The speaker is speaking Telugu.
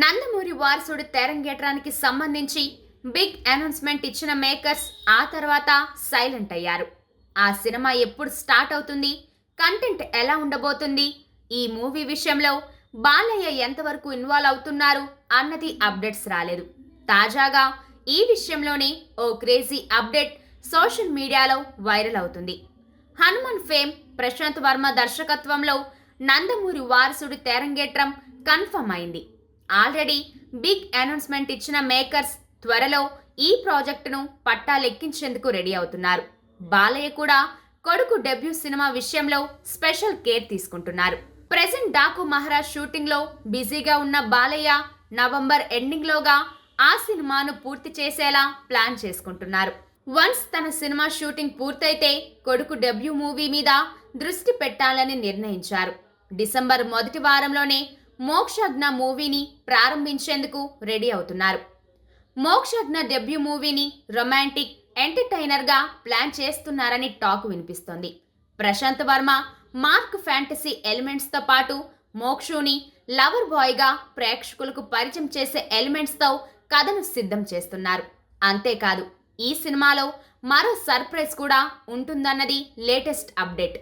నందమూరి వారసుడు తెరంగేట్రానికి సంబంధించి బిగ్ అనౌన్స్మెంట్ ఇచ్చిన మేకర్స్ ఆ తర్వాత సైలెంట్ అయ్యారు. ఆ సినిమా ఎప్పుడు స్టార్ట్ అవుతుంది కంటెంట్ ఎలా ఉండబోతుంది ఈ మూవీ విషయంలో బాలయ్య ఎంతవరకు ఇన్వాల్వ్ అవుతున్నారు అన్నది అప్డేట్స్ రాలేదు. తాజాగా ఈ విషయంలోనే ఓ క్రేజీ అప్డేట్ సోషల్ మీడియాలో వైరల్ అవుతుంది. హనుమాన్ ఫేమ్ ప్రశాంత్ వర్మ దర్శకత్వంలో నందమూరి వారసుడి తెరంగేట్రం కన్ఫర్మ్ అయింది. ఆల్రెడీ బిగ్ అనౌన్స్మెంట్ ఇచ్చిన మేకర్స్ త్వరలో ఈ ప్రాజెక్టును పట్టాలెక్కించేందుకు రెడీ అవుతున్నారు. బాలయ్య కూడా కొడుకు డెబ్యూ సినిమా విషయంలో స్పెషల్ కేర్ తీసుకుంటున్నారు. ప్రెసెంట్ డాకు మహారాజ్ షూటింగ్లో బిజీగా ఉన్న బాలయ్య నవంబర్ ఎండింగ్లోగా ఆ సినిమాను పూర్తి చేసేలా ప్లాన్ చేసుకుంటున్నారు. వన్స్ తన సినిమా షూటింగ్ పూర్తయితే కొడుకు డెబ్యూ మూవీ మీద దృష్టి పెట్టాలని నిర్ణయించారు. డిసెంబర్ మొదటి వారంలోనే మోక్షజ్ఞ మూవీని ప్రారంభించేందుకు రెడీ అవుతున్నారు. మోక్షజ్ఞ డెబ్యూ మూవీని రొమాంటిక్ ఎంటర్టైనర్గా ప్లాన్ చేస్తున్నారని టాక్ వినిపిస్తోంది. ప్రశాంత్ వర్మ మార్క్ ఫ్యాంటసీ ఎలిమెంట్స్తో పాటు మోక్షుని లవర్ బాయ్గా ప్రేక్షకులకు పరిచయం చేసే ఎలిమెంట్స్తో కథను సిద్ధం చేస్తున్నారు. అంతేకాదు ఈ సినిమాలో మరో సర్ప్రైజ్ కూడా ఉంటుందన్నది లేటెస్ట్ అప్డేట్.